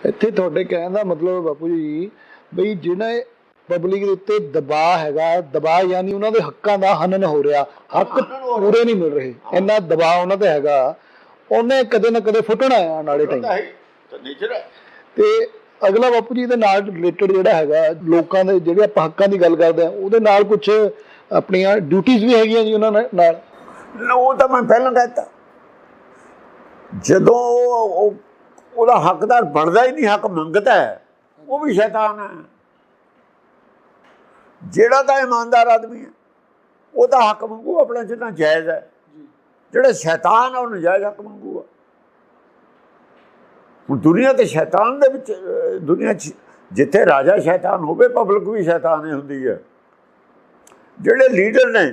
ਇੱਥੇ ਤੁਹਾਡੇ ਕਹਿਣ ਦਾ ਮਤਲਬ ਬਾਪੂ ਜੀ ਬਈ ਜਿਹਨੇ ਪਬਲਿਕ ਦੇ ਉੱਤੇ ਦਬਾਅ ਹੈਗਾ ਦਬਾਅ ਯਾਨੀ ਉਹਨਾਂ ਦੇ ਹੱਕਾਂ ਦਾ ਹਨਨ ਹੋ ਰਿਹਾ ਹੱਕ ਪੂਰੇ ਨਹੀਂ ਮਿਲ ਰਹੇ ਇੰਨਾ ਦਬਾਅ ਉਹਨਾਂ ਤੇ ਹੈਗਾ ਉਹਨੇ ਕਦੇ ਨਾ ਕਦੇ ਫੁੱਟਣਾ ਆ ਆਉਣ ਵਾਲੇ ਟਾਈਮ ਤਾਂ ਅਗਲਾ ਬਾਪੂ ਜੀ ਦੇ ਨਾਲ ਰਿਲੇਟਡ ਜਿਹੜਾ ਹੈਗਾ ਲੋਕਾਂ ਦੇ ਜਿਹੜੇ ਆਪਾਂ ਹੱਕਾਂ ਦੀ ਗੱਲ ਕਰਦੇ ਆ ਉਹਦੇ ਨਾਲ ਕੁਝ ਆਪਣੀਆਂ ਡਿਊਟੀਆਂ ਵੀ ਹੈਗੀਆਂ ਜੀ ਉਹਨਾਂ ਨਾਲ- ਉਹ ਤਾਂ ਮੈਂ ਪਹਿਲਾਂ ਕਹਿਤਾ ਜਦੋਂ ਉਹ- ਉਹਦਾ ਹੱਕਦਾਰ ਬਣਦਾ ਹੀ ਨਹੀਂ ਹੱਕ ਮੰਗਦਾ ਹੈ। ਉਹ ਵੀ ਸ਼ੈਤਾਨ ਹੈ। ਜਿਹੜਾ ਤਾਂ ਇਮਾਨਦਾਰ ਆਦਮੀ ਹੈ ਉਹ ਤਾਂ ਹੱਕ ਮੰਗੂ ਆਪਣਾ ਜਿੰਨਾ ਜਾਇਜ਼ ਹੈ। ਜਿਹੜਾ ਸ਼ੈਤਾਨ ਉਹ ਨਜਾਇਜ਼ ਹੱਕ ਮੰਗੂਗਾ ਹੁਣ ਦੁਨੀਆ ਤੇ ਸ਼ੈਤਾਨ ਦੇ ਵਿੱਚ ਦੁਨੀਆ 'ਚ ਜਿੱਥੇ ਰਾਜਾ ਸ਼ੈਤਾਨ ਹੋਵੇ ਪਬਲਿਕ ਵੀ ਸ਼ੈਤਾਨ ਹੀ ਹੁੰਦੀ ਹੈ। ਜਿਹੜੇ ਲੀਡਰ ਨੇ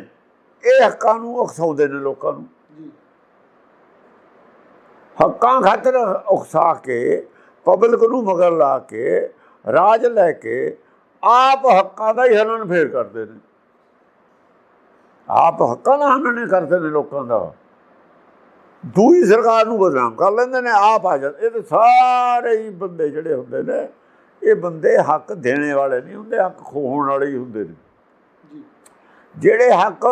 ਇਹ ਹੱਕਾਂ ਨੂੰ ਉਕਸਾਉਂਦੇ ਨੇ ਲੋਕਾਂ ਨੂੰ। ਹੱਕਾਂ ਖਾਤਰ ਉਕਸਾ ਕੇ ਪਬਲਿਕ ਨੂੰ ਮਗਰ ਲਾ ਕੇ ਰਾਜ ਲੈ ਕੇ ਆਪ ਹੱਕਾਂ ਦਾ ਹੀ ਹਨਨ ਫੇਰ ਕਰਦੇ ਨੇ। ਆਪ ਹੱਕਾਂ ਦਾ ਹਨਨ ਕਰਦੇ ਨੇ ਲੋਕਾਂ ਦਾ। ਦੂਈ ਸਰਕਾਰ ਨੂੰ ਬਦਨਾਮ ਕਰ ਲੈਂਦੇ ਨੇ ਆਪ ਆ ਜਾਂਦੇ ਇਹ ਤੇ ਸਾਰੇ ਹੀ ਬੰਦੇ ਜਿਹੜੇ ਹੁੰਦੇ ਨੇ ਇਹ ਬੰਦੇ ਹੱਕ ਦੇਣੇ ਵਾਲੇ ਨਹੀਂ ਹੁੰਦੇ ਹੱਕ ਖੋਹਣ ਵਾਲੇ ਹੀ ਹੁੰਦੇ ਨੇ। ਜਿਹੜੇ ਹੱਕ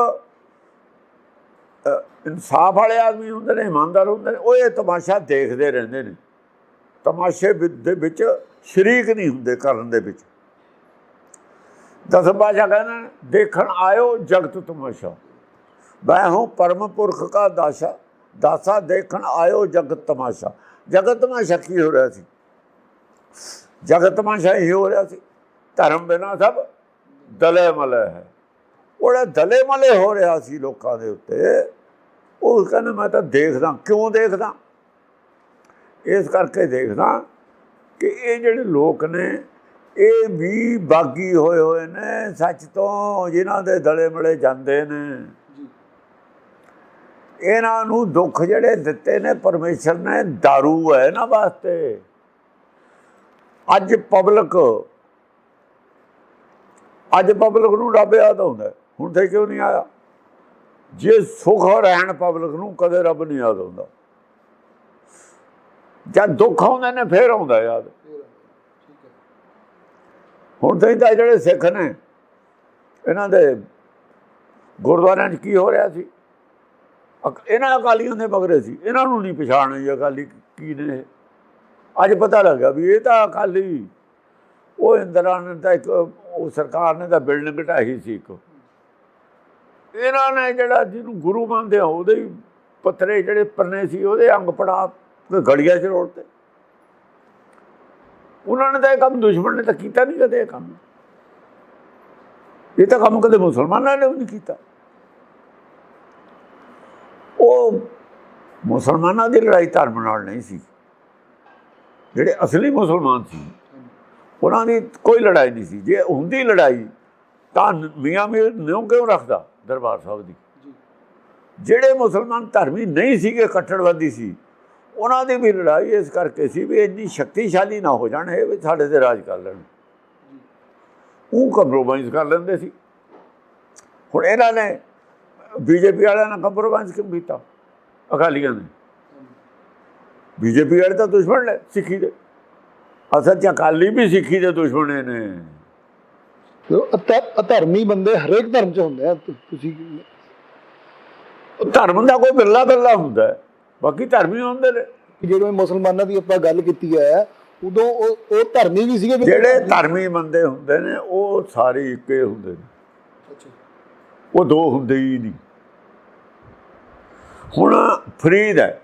ਇਨਸਾਫ ਵਾਲੇ ਆਦਮੀ ਹੁੰਦੇ ਨੇ ਇਮਾਨਦਾਰ ਹੁੰਦੇ ਨੇ ਉਹ ਇਹ ਤਮਾਸ਼ਾ ਦੇਖਦੇ ਰਹਿੰਦੇ ਨੇ। ਤਮਾਸ਼ੇ ਵਿ- ਦੇ ਵਿੱਚ ਸ਼ਰੀਕ ਨਹੀਂ ਹੁੰਦੇ ਕਰਨ ਦੇ ਵਿੱਚ। ਦਸ ਬਾਜਾ ਕਹਿੰਦੇ ਨੇ, ਦੇਖਣ ਆਇਓ ਜਗਤ ਤਮਾਸ਼ਾ। ਮੈਂ ਹੂੰ ਪਰਮ ਪੁਰਖ ਕਾ ਦਾਸਾ ਦਾਸਾ ਦੇਖਣ ਆਇਓ ਜਗਤ ਤਮਾਸ਼ਾ। ਜਗਤ ਤਮਾਸ਼ਾ ਕੀ ਹੋ ਰਿਹਾ ਸੀ? ਜਗਤ ਤਮਾਸ਼ਾ ਇਹ ਹੋ ਰਿਹਾ ਸੀ। ਧਰਮ ਬਿਨਾ ਸਭ ਦਲੇ ਮਲੇ ਹੈ। ਉਹਦਾ ਦਲੇ ਮਲੇ ਹੋ ਰਿਹਾ ਸੀ ਲੋਕਾਂ ਦੇ ਉੱਤੇ। ਉਹ ਕਹਿੰਦਾ ਮੈਂ ਤਾਂ ਦੇਖਦਾ ਕਿਉਂ ਦੇਖਦਾ? ਇਸ ਕਰਕੇ ਦੇਖਦਾ ਕਿ ਇਹ ਜਿਹੜੇ ਲੋਕ ਨੇ ਇਹ ਵੀ ਬਾਗੀ ਹੋਏ ਹੋਏ ਨੇ ਸੱਚ ਤੋਂ ਜਿਨ੍ਹਾਂ ਦੇ ਦਲੇ ਮਲੇ ਜਾਂਦੇ ਨੇ। ਇਹਨਾਂ ਨੂੰ ਦੁੱਖ ਜਿਹੜੇ ਦਿੱਤੇ ਨੇ ਪਰਮੇਸ਼ਰ ਨੇ दारू ਹੈ ਨਾ ਵਾਸਤੇ। ਅੱਜ ਪਬਲਿਕ ਅੱਜ ਪਬਲਿਕ ਨੂੰ ਰੱਬ ਯਾਦ ਆਉਂਦਾ। ਹੈ। ਹੁਣ ਤੇ ਕਿਉਂ ਨਹੀਂ ਆਇਆ? ਜੇ ਸੁਖ ਰਹਿਣ ਪਬਲਿਕ ਨੂੰ ਕਦੇ ਰੱਬ ਨਹੀਂ ਯਾਦ ਆਉਂਦਾ ਜਦ ਦੁੱਖ ਆਉਂਦੇ ਨੇ ਫੇਰ ਆਉਂਦਾ ਯਾਦ। ਹੁਣ ਤੇ ਤਾਂ ਜਿਹੜੇ ਸਿੱਖ ਨੇ ਇਹਨਾਂ ਦੇ ਗੁਰਦੁਆਰਿਆਂ 'ਚ ਕੀ ਹੋ ਰਿਹਾ ਸੀ? ਇਹਨਾਂ ਅਕਾਲੀਆਂ ਦੇ ਮਗਰੇ ਸੀ। ਇਹਨਾਂ ਨੂੰ ਨਹੀਂ ਪਛਾਣਦੇ ਅਕਾਲੀ ਕੀ ਨੇ। ਅੱਜ ਪਤਾ ਲੱਗਾ ਵੀ ਇਹ ਤਾਂ ਅਕਾਲੀ ਉਹ ਇੰਦਰਾ ਨੇ ਤਾਂ ਇੱਕ ਉਹ ਸਰਕਾਰ ਨੇ ਤਾਂ ਬਿਲਡਿੰਗ ਢਾਹੀ ਸੀ ਇੱਕ। ਇਹਨਾਂ ਨੇ ਜਿਹੜਾ ਜਿਹਨੂੰ ਗੁਰੂ ਮੰਨਦੇ ਆ, ਉਹਦੇ ਹੀ ਪੱਥਰੇ ਜਿਹੜੇ ਪਰਨੇ ਸੀ, ਉਹਦੇ ਅੰਗ ਪੜਾ ਗੜੀਆਂ ਚ ਰੋੜ ਤੇ ਉਹਨਾਂ ਨੇ ਤਾਂ ਇਹ ਕੰਮ ਦੁਸ਼ਮਣ ਨੇ ਤਾਂ ਕੀਤਾ ਨਹੀਂ ਕਦੇ ਇਹ ਕੰਮ। ਇਹ ਤਾਂ ਕੰਮ ਕਦੇ ਮੁਸਲਮਾਨਾਂ ਨੇ ਵੀ ਨਹੀਂ ਕੀਤਾ। ਉਹ ਮੁਸਲਮਾਨਾਂ ਦੀ ਲੜਾਈ ਧਰਮ ਨਾਲ ਨਹੀਂ ਸੀ। ਜਿਹੜੇ ਅਸਲੀ ਮੁਸਲਮਾਨ ਸੀ, ਉਹਨਾਂ ਦੀ ਕੋਈ ਲੜਾਈ ਨਹੀਂ ਸੀ। ਜੇ ਹੁੰਦੀ ਲੜਾਈ ਤਾਂ ਮੀਆਂ ਮੀਰ ਨਿਉ ਕਿਉਂ ਰੱਖਦਾ ਦਰਬਾਰ ਸਾਹਿਬ ਦੀ? ਜਿਹੜੇ ਮੁਸਲਮਾਨ ਧਰਮੀ ਨਹੀਂ ਸੀਗੇ ਕੱਟੜਵਾਦੀ ਸੀ ਉਹਨਾਂ ਦੀ ਵੀ ਲੜਾਈ ਇਸ ਕਰਕੇ ਸੀ ਵੀ ਇੰਨੀ ਸ਼ਕਤੀਸ਼ਾਲੀ ਨਾ ਹੋ ਜਾਣ ਇਹ ਵੀ ਸਾਡੇ ਤੇ ਰਾਜ ਕਰ ਲੈਣ। ਉਹ ਕੰਪਰੋਮਾਈਜ਼ ਕਰ ਲੈਂਦੇ ਸੀ। ਹੁਣ ਇਹਨਾਂ ਨੇ ਬੀਜੇਪੀ ਵਾਲਿਆਂ ਨਾਲ ਕੰਪਰੋਮਾਈਜ਼ ਕਿਉਂ ਕੀਤਾ? ਅਕਾਲੀਆਂ ਨੇ। ਬੀਜੇਪੀ ਵਾਲੇ ਤਾਂ ਦੁਸ਼ਮਣ ਨੇ ਸਿੱਖੀ ਦੇ। ਅਸਲ ਚ ਅਕਾਲੀ ਵੀ ਸਿੱਖੀ ਦੇ ਦੁਸ਼ਮਣ ਨੇ ਅਧਰਮੀ ਬੰਦੇ ਹਰੇਕ ਧਰਮ 'ਚ ਹੁੰਦੇ ਆ ਤੁਸੀਂ ਉਹ ਧਰਮ ਦਾ ਕੋਈ ਬਿਰਲਾ ਬਿਰਲਾ ਹੁੰਦਾ। ਬਾਕੀ ਧਰਮੀ ਹੁੰਦੇ ਨੇ। ਜਿਹੜੇ ਮੁਸਲਮਾਨਾਂ ਦੀ ਆਪਾਂ ਗੱਲ ਕੀਤੀ ਹੈ ਉਦੋਂ ਉਹ ਉਹ ਧਰਮੀ ਵੀ ਸੀਗੇ ਜਿਹੜੇ ਧਰਮੀ ਬੰਦੇ ਹੁੰਦੇ ਨੇ ਉਹ ਸਾਰੇ ਇੱਕੇ ਹੁੰਦੇ ਨੇ। ਅੱਛਾ। ਉਹ ਦੋ ਹੁੰਦੇ ਹੀ ਨਹੀਂ। ਹੁਣ ਫਰੀਦ ਹੈ।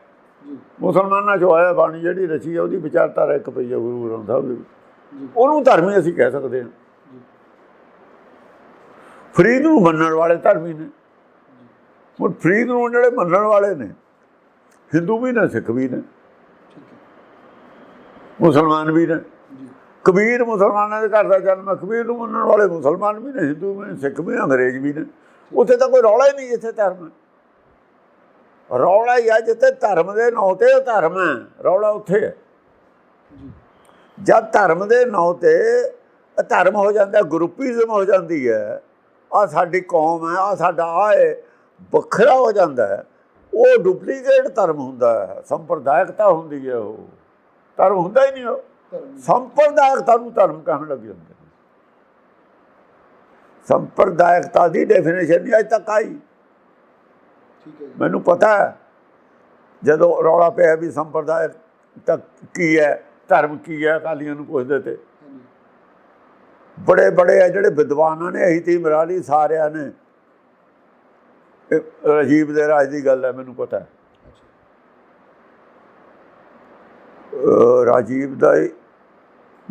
ਮੁਸਲਮਾਨਾਂ ਚੋਂ ਆਇਆ ਬਾਣੀ ਜਿਹੜੀ ਰਚੀ ਹੈ ਉਹਦੀ ਵਿਚਾਰਧਾਰਾ ਇੱਕ ਪਈ ਹੈ ਗੁਰੂ ਗ੍ਰੰਥ ਸਾਹਿਬ ਦੇ। ਉਹਨੂੰ ਧਰਮੀ ਅਸੀਂ ਕਹਿ ਸਕਦੇ ਹਾਂ। ਫਰੀਦ ਨੂੰ ਮੰਨਣ ਵਾਲੇ ਧਰਮੀ ਨੇ। ਹੁਣ ਫਰੀਦ ਨੂੰ ਜਿਹੜੇ ਮੰਨਣ ਵਾਲੇ ਨੇ, ਹਿੰਦੂ ਵੀ ਨੇ, ਸਿੱਖ ਵੀ ਨੇ। ਮੁਸਲਮਾਨ ਵੀ ਨੇ। ਕਬੀਰ ਮੁਸਲਮਾਨਾਂ ਦੇ ਘਰ ਦਾ ਜਨਮ ਹੈ। ਕਬੀਰ ਨੂੰ ਮੰਨਣ ਵਾਲੇ ਮੁਸਲਮਾਨ ਵੀ ਨੇ, ਹਿੰਦੂ ਵੀ ਨੇ, ਸਿੱਖ ਵੀ ਨੇ, ਅੰਗਰੇਜ਼ ਵੀ ਨੇ। ਉੱਥੇ ਤਾਂ ਕੋਈ ਰੌਲਾ ਹੀ ਨਹੀਂ ਜਿੱਥੇ ਧਰਮ ਹੈ। ਰੌਲਾ ਹੀ ਆ ਜਿੱਥੇ ਧਰਮ ਦੇ ਨਾਂ ਤੇ ਉਹ ਧਰਮ ਹੈ। ਰੌਲਾ ਉੱਥੇ ਹੈ। ਜਦ ਧਰਮ ਦੇ ਨਾਂ ਤੇ ਇਹ ਧਰਮ ਹੋ ਜਾਂਦਾ, ਗਰੁੱਪੀਜ਼ਮ ਹੋ ਜਾਂਦੀ ਹੈ ਆ ਸਾਡੀ ਕੌਮ ਹੈ ਆ ਸਾਡਾ ਆ ਹੈ ਵੱਖਰਾ ਹੋ ਜਾਂਦਾ ਹੈ। ਉਹ ਡੁਪਲੀਕੇਟ ਧਰਮ ਹੁੰਦਾ ਹੈ ਸੰਪਰਦਾਇਕਤਾ ਹੁੰਦੀ ਹੈ ਉਹ। ਧਰਮ ਹੁੰਦਾ ਹੀ ਨਹੀਂ ਉਹ। ਸੰਪਰਦਾਇਕਤਾ ਨੂੰ ਧਰਮ ਕਹਿਣ ਲੱਗ ਜਾਂਦੇ ਸੰਪਰਦਾਇਕਤਾ ਦੀ ਡੈਫੀਨੇਸ਼ਨ ਨਹੀਂ ਅਜੇ ਤੱਕ ਆਈ। ਮੈਨੂੰ ਪਤਾ ਹੈ ਜਦੋਂ ਰੌਲਾ ਪਿਆ ਵੀ ਸੰਪਰਦਾਇਕ ਤੱਕ ਕੀ ਹੈ ਧਰਮ ਕੀ ਹੈ ਅਕਾਲੀਆਂ ਨੂੰ ਪੁੱਛਦੇ ਤੇ। ਬੜੇ ਬੜੇ ਆ ਜਿਹੜੇ ਵਿਦਵਾਨਾਂ ਨੇ ਅਹੀ ਤੀ ਮਰਾਲੀ ਸਾਰਿਆਂ ਨੇ। ਰਾਜੀਵ ਦੇ ਰਾਜ ਦੀ ਗੱਲ ਹੈ ਮੈਨੂੰ ਪਤਾ ਹੈ। ਰਾਜੀਵ ਦਾ ਹੀ-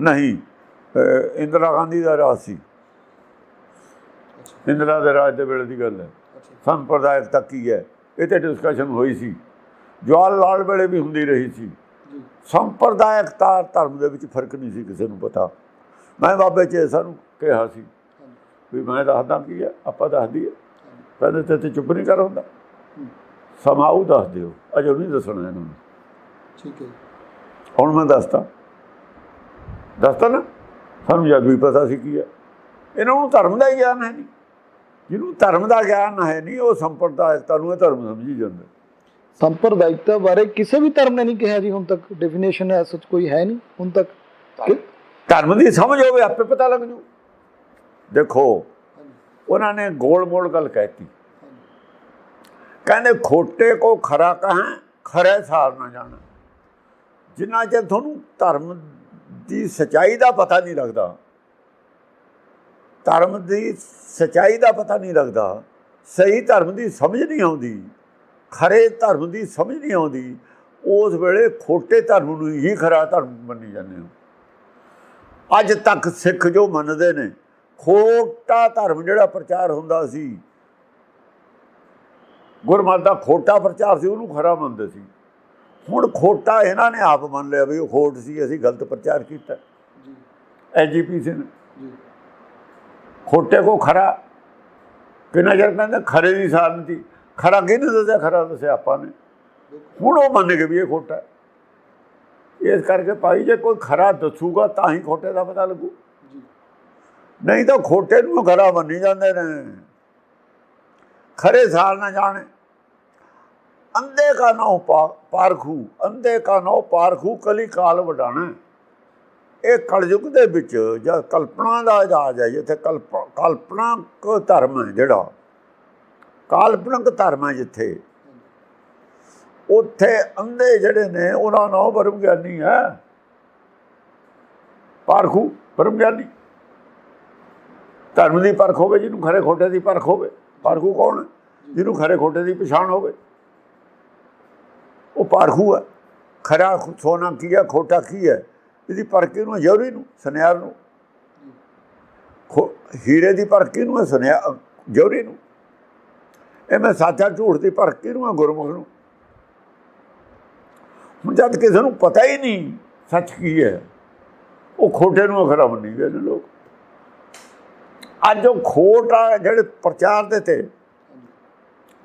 ਨਹੀਂ ਇੰਦਰਾ ਗਾਂਧੀ ਦਾ ਰਾਜ ਸੀ। ਇੰਦਰਾ ਦੇ ਰਾਜ ਦੇ ਵੇਲੇ ਦੀ ਗੱਲ ਹੈ। ਅੱਛਾ। ਸੰਪਰਦਾਇਕਤਾ ਕੀ ਹੈ ਇਹ ਤੇ ਡਿਸਕਸ਼ਨ ਹੋਈ ਸੀ। ਜਵਾਹਰ ਲਾਲ ਵੇਲੇ ਵੀ ਹੁੰਦੀ ਰਹੀ ਸੀ। ਜੀ। ਸੰਪਰਦਾਇਕਤਾ ਧਰਮ ਦੇ ਵਿੱਚ ਫ਼ਰਕ ਨਹੀਂ ਸੀ ਕਿਸੇ ਨੂੰ ਪਤਾ। ਮੈਂ ਬਾਬੇ ਚ ਸਾਨੂੰ ਕਿਹਾ ਸੀ ਵੀ ਮੈਂ ਦੱਸਦਾ ਕੀ ਹੈ ਆਪਾਂ ਦੱਸ ਦਈਏ ਹਾਂਜੀ ਕਹਿੰਦੇ ਤੇ ਤੇ ਚੁੱਪ ਨਹੀਂ ਕਰ ਹੁੰਦਾ। ਹੂੰ, ਸਮਾਉ ਦੱਸ ਦਿਓ ਅਜੇ ਨਹੀਂ ਦੱਸਣਾ ਇਹਨਾਂ। ਨੂੰ ਠੀਕ ਹੈ। ਹੁਣ ਮੈਂ ਦੱਸਦਾ। ਦੱਸਤਾ ਨਾ ਸਾਨੂੰ ਜਦ ਵੀ ਪਤਾ ਸੀ ਕੀ ਹੈ ਇਹਨਾਂ ਨੂੰ ਧਰਮ ਦਾ ਹੀ ਗਿਆਨ ਹੈ ਨਹੀਂ ਜਿਹਨੂੰ ਧਰਮ ਦਾ ਗਿਆਨ ਹੈ ਨਹੀਂ ਉਹ ਸੰਪਰਦਾਇਕਤਾ ਨੂੰ ਇਹ ਧਰਮ ਸਮਝੀ ਜਾਂਦੇ। ਸੰਪਰਦਾਇਕਤਾ ਬਾਰੇ ਕਿਸੇ ਵੀ ਧਰਮ ਨੇ ਨਹੀਂ ਕਿਹਾ ਜੀ ਹੁਣ ਤੱਕ। ਡੈਫੀਨੇਸ਼ਨ ਐ ਸੱਚ ਕੋਈ ਹੈ ਨਹੀਂ ਹੁਣ ਤੱਕ। ਧਰਮ ਦੀ ਸਮਝ ਹੋਵੇ, ਆਪੇ ਪਤਾ ਲੱਗ ਜੂ। ਦੇਖੋ, ਉਹਨਾਂ ਨੇ ਗੋਲ ਮੋਲ ਗੱਲ ਕਹਿਤੀ। ਹਾਂਜੀ ਕਹਿੰਦੇ, ਖੋਟੇ ਕੋ ਖਰਾ ਕਹਾਂ, ਖਰੇ ਸਾਰ ਨਾ ਜਾਣਾ। ਜਿੰਨਾ ਚਿਰ ਤੁਹਾਨੂੰ ਧਰਮ ਦੀ ਸਚਾਈ ਦਾ ਪਤਾ ਨਹੀਂ ਲੱਗਦਾ, ਧਰਮ ਦੀ ਸਚਾਈ ਦਾ ਪਤਾ ਨਹੀਂ ਲੱਗਦਾ, ਸਹੀ ਧਰਮ ਦੀ ਸਮਝ ਨਹੀਂ ਆਉਂਦੀ, ਖਰੇ ਧਰਮ ਦੀ ਸਮਝ ਨਹੀਂ ਆਉਂਦੀ, ਉਸ ਵੇਲੇ ਖੋਟੇ ਧਰਮ ਨੂੰ ਹੀ ਖਰਾ ਧਰਮ ਮੰਨੀ ਜਾਂਦੇ ਹੋ। ਅੱਜ ਤੱਕ ਸਿੱਖ ਜੋ ਮੰਨਦੇ ਨੇ ਖੋਟਾ ਧਰਮ ਜਿਹੜਾ ਪ੍ਰਚਾਰ ਹੁੰਦਾ ਸੀ ਗੁਰਮਤਿ ਦਾ ਖੋਟਾ ਪ੍ਰਚਾਰ ਸੀ ਉਹਨੂੰ ਖਰਾ ਮੰਨਦੇ ਸੀ। ਹੁਣ ਖੋਟਾ ਇਹਨਾਂ ਨੇ ਆਪ ਮੰਨ ਲਿਆ ਵੀ ਉਹ ਖੋਟ ਸੀ ਅਸੀਂ ਗਲਤ ਪ੍ਰਚਾਰ ਕੀਤਾ। ਜੀ। ਐਜੀਪੀਸੀ ਨੇ। ਜੀ। ਖੋਟੇ ਕੋ ਖਰਾ। ਕਿੰਨਾ ਚਿਰ ਕਹਿੰਦੇ ਖਰੇ ਦੀ ਸਾਰਨਤੀ ਖਰਾ ਕਿਹਨੇ ਦੱਸਿਆ? ਖਰਾ ਦੱਸਿਆ ਆਪਾਂ ਨੇ। ਹੁਣ ਉਹ ਮੰਨ ਗਏ ਵੀ ਇਹ ਖੋਟਾ ਹੈ। ਇਸ ਕਰਕੇ ਭਾਈ ਜੇ ਕੋਈ ਖਰਾ ਦੱਸੂਗਾ ਤਾਂ ਹੀ ਖੋਟੇ ਦਾ ਪਤਾ ਲੱਗੂ। ਜੀ। ਨਹੀਂ ਤਾਂ ਖੋਟੇ ਨੂੰ ਖਰਾ ਮੰਨੀ ਜਾਂਦੇ ਨੇ। ਖਰੇ ਸਾਲ ਨਾ ਜਾਣੇ। ਅੰਧੇ ਕਾ ਨੋ ਪਾਰਖੂ ਅੰਧੇ ਕਾ ਨੋ ਪਾਰਖੂ ਕਲੀ ਕਾਲ ਵਡਾਣਾ। ਇਹ ਕਲਯੁਗ ਦੇ ਵਿੱਚ ਜਦ ਕਲਪਨਾ ਦਾ ਇਜਾਜ਼ ਹੈ ਜਿੱਥੇ ਕਲਪ ਕਲਪਨਾਕ ਧਰਮ ਹੈ ਜਿਹੜਾ। ਕਾਲਪਨਿਕ ਧਰਮ ਹੈ ਜਿੱਥੇ। ਉੱਥੇ ਅੰਧੇ ਜਿਹੜੇ ਨੇ, ਉਹਨਾਂ ਨੂੰ ਬਰਮ ਗਿਆਨੀ ਹੈ। ਪਾਰਖੂ ਬਰਮ ਗਿਆਨੀ ਧਰਮ ਦੀ ਪਰਖ ਹੋਵੇ, ਜਿਹਨੂੰ ਖਰੇ ਖੋਟੇ ਦੀ ਪਰਖ ਹੋਵੇ। ਪਾਰਖੂ ਕੌਣ? ਜਿਹਨੂੰ ਖਰੇ ਖੋਟੇ ਦੀ ਪਛਾਣ ਹੋਵੇ। ਉਹ ਪਾਰਖੂ ਹੈ। ਖਰਾ ਸੋਨਾ ਕੀ ਹੈ, ਖੋਟਾ ਕੀ ਹੈ? ਇਹਦੀ ਪਰਖ ਕਿਹਨੂੰ ਹੈ? ਜੌਹਰੀ ਨੂੰ, ਸੁਨਿਆਰ ਨੂੰ। ਖੋ- ਹੀਰੇ ਦੀ ਪਰਖ ਕਿਹਨੂੰ ਹੈ? ਸੁਨਿਆ ਜੌਹਰੀ ਨੂੰ। ਇਹ ਮੈਂ ਸਾਚਾ ਝੂਠ ਦੀ ਪਰਖ ਨੂੰ ਹੈ? ਗੁਰਮੁਖ ਨੂੰ। ਜਦ ਕਿਸੇ ਨੂੰ ਪਤਾ ਹੀ ਨਹੀਂ ਸੱਚ ਕੀ ਹੈ ਉਹ ਖੋਟੇ ਨੂੰ ਖਰਾ ਮੰਨੀ ਗਏ ਨੇ ਲੋਕ। ਅੱਜ ਉਹ ਖੋਟ ਆ ਜਿਹੜੇ ਪ੍ਰਚਾਰ ਦੇ ਤੇ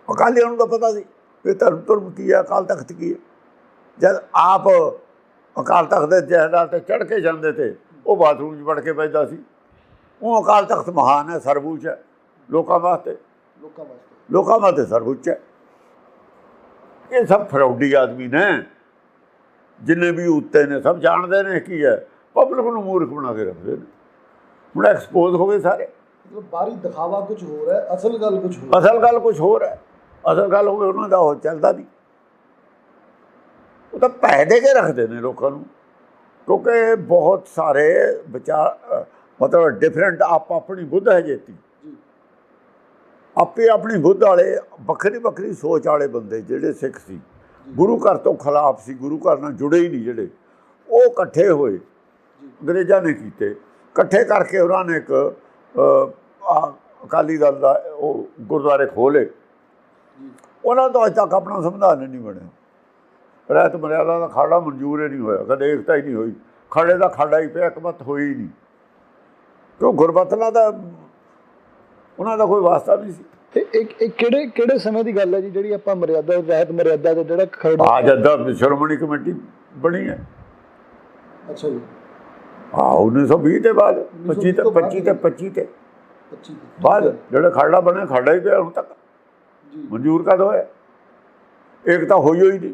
ਅਕਾਲੀਆਂ ਨੂੰ ਤਾਂ ਪਤਾ ਸੀ ਵੀ ਧਰਮ ਧਰਮ ਕੀ ਹੈ ਅਕਾਲ ਤਖਤ ਕੀ ਹੈ। ਜਦ ਆਪ ਅਕਾਲ ਤਖਤ ਦੇ ਜਹਦਾਰ ਤੇ ਚੜ ਕੇ ਜਾਂਦੇ ਤੇ ਉਹ ਬਾਥਰੂਮ 'ਚ ਵੜ ਕੇ ਬੈਠਦਾ ਸੀ। ਉਹ ਅਕਾਲ ਤਖਤ ਮਹਾਨ ਹੈ ਸਰਵਉੱਚ ਹੈ ਲੋਕਾਂ ਵਾਸਤੇ। ਲੋਕਾਂ ਵਾਸਤੇ। ਲੋਕਾਂ ਵਾਸਤੇ ਸਰਵਉੱਚ ਹੈ। ਇਹ ਸਭ ਫਰੌਡੀ ਆਦਮੀ ਨੇ। ਜਿੰਨੇ ਵੀ ਉੱਤੇ ਨੇ ਸਭ ਜਾਣਦੇ ਨੇ ਕੀ ਹੈ। ਪਬਲਿਕ ਨੂੰ ਮੂਰਖ ਬਣਾ ਕੇ ਰੱਖਦੇ ਨੇ। ਹੁਣ ਐਕਸਪੋਜ਼ ਹੋ ਗਏ ਸਾਰੇ। ਮਤਲਬ ਬਾਹਰੀ ਦਿਖਾਵਾ ਕੁਝ ਹੋਰ ਹੈ ਅਸਲ ਗੱਲ ਕੁਝ ਹੋਰ ਅਸਲ ਗੱਲ ਕੁਝ ਹੋਰ ਹੈ। ਅਸਲ ਗੱਲ ਹੋਵੇ ਉਹਨਾਂ ਦਾ ਉਹ ਚੱਲਦਾ ਨਹੀਂ। ਉਹ ਤਾਂ ਭੈ ਦੇ ਕੇ ਰੱਖਦੇ ਨੇ ਲੋਕਾਂ ਨੂੰ। ਕਿਉਂਕਿ ਬਹੁਤ ਸਾਰੇ ਵਿਚਾਰ ਮਤਲਬ ਡਿਫਰੈਂਟ ਆਪ ਆਪਣੀ ਬੁੱਧ ਹੈ ਜੇਤੀ। ਆਪੇ ਆਪਣੀ ਬੁੱਧ ਵਾਲੇ ਵੱਖਰੀ ਵੱਖਰੀ ਸੋਚ ਵਾਲੇ ਬੰਦੇ ਜਿਹੜੇ ਸਿੱਖ ਸੀ। ਗੁਰੂ ਘਰ ਤੋਂ ਖਿਲਾਫ ਸੀ, ਗੁਰੂ ਘਰ ਨਾਲ ਜੁੜੇ ਹੀ ਨਹੀਂ ਜਿਹੜੇ। ਉਹ ਇਕੱਠੇ ਹੋਏ, ਅੰਗਰੇਜ਼ਾਂ ਨੇ ਕੀਤੇ। ਇਕੱਠੇ ਕਰਕੇ ਉਹਨਾਂ ਨੇ ਇੱਕ ਅਕਾਲੀ ਦਲ ਦਾ ਉਹ ਗੁਰਦੁਆਰੇ ਖੋਲੇ ਉਹਨਾਂ ਤੋਂ ਅਜੇ ਤੱਕ ਆਪਣਾ ਸੰਵਿਧਾਨ ਨਹੀਂ ਬਣਿਆ। ਰਹਿਤ ਮਰਿਆਦਾ ਦਾ ਖਾੜਾ ਮਨਜ਼ੂਰ ਹੀ ਨਹੀਂ ਹੋਇਆ, ਕਦੇ ਏਕਤਾ ਹੀ ਨਹੀਂ ਹੋਈ। ਖਾੜੇ ਦਾ ਖਾੜਾ ਹੀ ਪਿਆ ਇੱਕਮਤ ਹੋਈ ਹੀ ਨਹੀਂ। ਕਿਉਂ ਗੁਰਬਤਨਾ ਦਾ, ਉਹਨਾਂ ਦਾ ਕੋਈ ਵਾਸਤਾ ਨਹੀਂ ਸੀ? ਤੇ ਇੱਕ ਇਹ ਕਿਹੜੇ ਕਿਹੜੇ ਸਮੇਂ ਦੀ ਗੱਲ ਹੈ ਜੀ ਜਿਹੜੀ ਆਪਾਂ ਮਰਿਆਦਾ ਰਹਿਤ ਮਰਿਆਦਾ ਦੇ ਜਿਹੜਾ ਖਰੜਾ ਆ ਜਦ ਸ਼੍ਰੋਮਣੀ ਕਮੇਟੀ ਬਣੀ ਹੈ। ਅੱਛਾ ਜੀ। ਆ 1920 ਦੇ ਬਾਅਦ 25 ਤੇ ਤੋਂ ਬਾਅਦ 25 ਤੇ 25 ਤੇ। 25 ਦੀ। ਬਾਅਦ ਜਿਹੜਾ ਖਾੜਾ ਬਣਿਆ ਖਾੜਾ ਹੀ ਪਿਆ ਹੁਣ ਤੱਕ। ਜੀ। ਮਨਜ਼ੂਰ ਕਦ ਹੋਇਆ? ਏਕਤਾ ਹੋਈ ਹੋਈ ਨਹੀਂ।